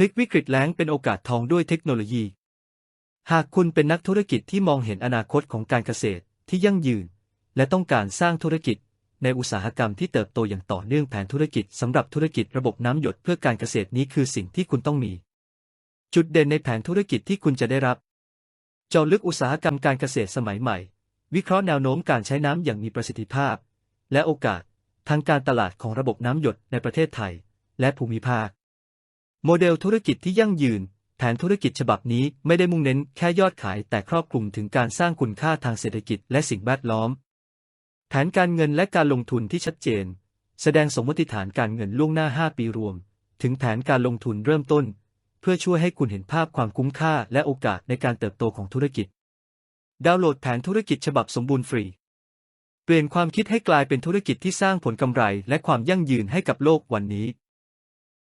พลิกวิกฤตแล้งเป็นโอกาสทองด้วยเทคโนโลยี หากคุณเป็นนักธุรกิจที่มองเห็นอนาคตของการเกษตรที่ยั่งยืน และต้องการสร้างธุรกิจในอุตสาหกรรมที่เติบโตอย่างต่อเนื่องแผนธุรกิจสำหรับธุรกิจระบบน้ำหยดเพื่อการเกษตรนี้คือสิ่งที่คุณต้องมี จุดเด่นในแผนธุรกิจที่คุณจะได้รับ เจาะลึกอุตสาหกรรมการเกษตรสมัยใหม่ วิเคราะห์แนวโน้มการใช้น้ำอย่างมีประสิทธิภาพ และโอกาสทางการตลาดของระบบน้ำหยดในประเทศไทย และภูมิภาค โมเดลธุรกิจที่ยั่งยืน แผนธุรกิจฉบับนี้ไม่ได้มุ่งเน้นแค่ยอดขายแต่ครอบคลุมถึงการสร้างคุณค่าทางเศรษฐกิจและสิ่งแวดล้อม แผนการเงินและการลงทุนที่ชัดเจน แสดงสมมติฐานการเงินล่วงหน้า 5 ปีรวม ถึงแผนการลงทุนเริ่มต้น เพื่อช่วยให้คุณเห็นภาพความคุ้มค่าและโอกาสในการเติบโตของธุรกิจ ดาวน์โหลดแผนธุรกิจฉบับสมบูรณ์ฟรี เปลี่ยนความคิดให้กลายเป็นธุรกิจที่สร้างผลกำไรและความยั่งยืนให้กับโลกวันนี้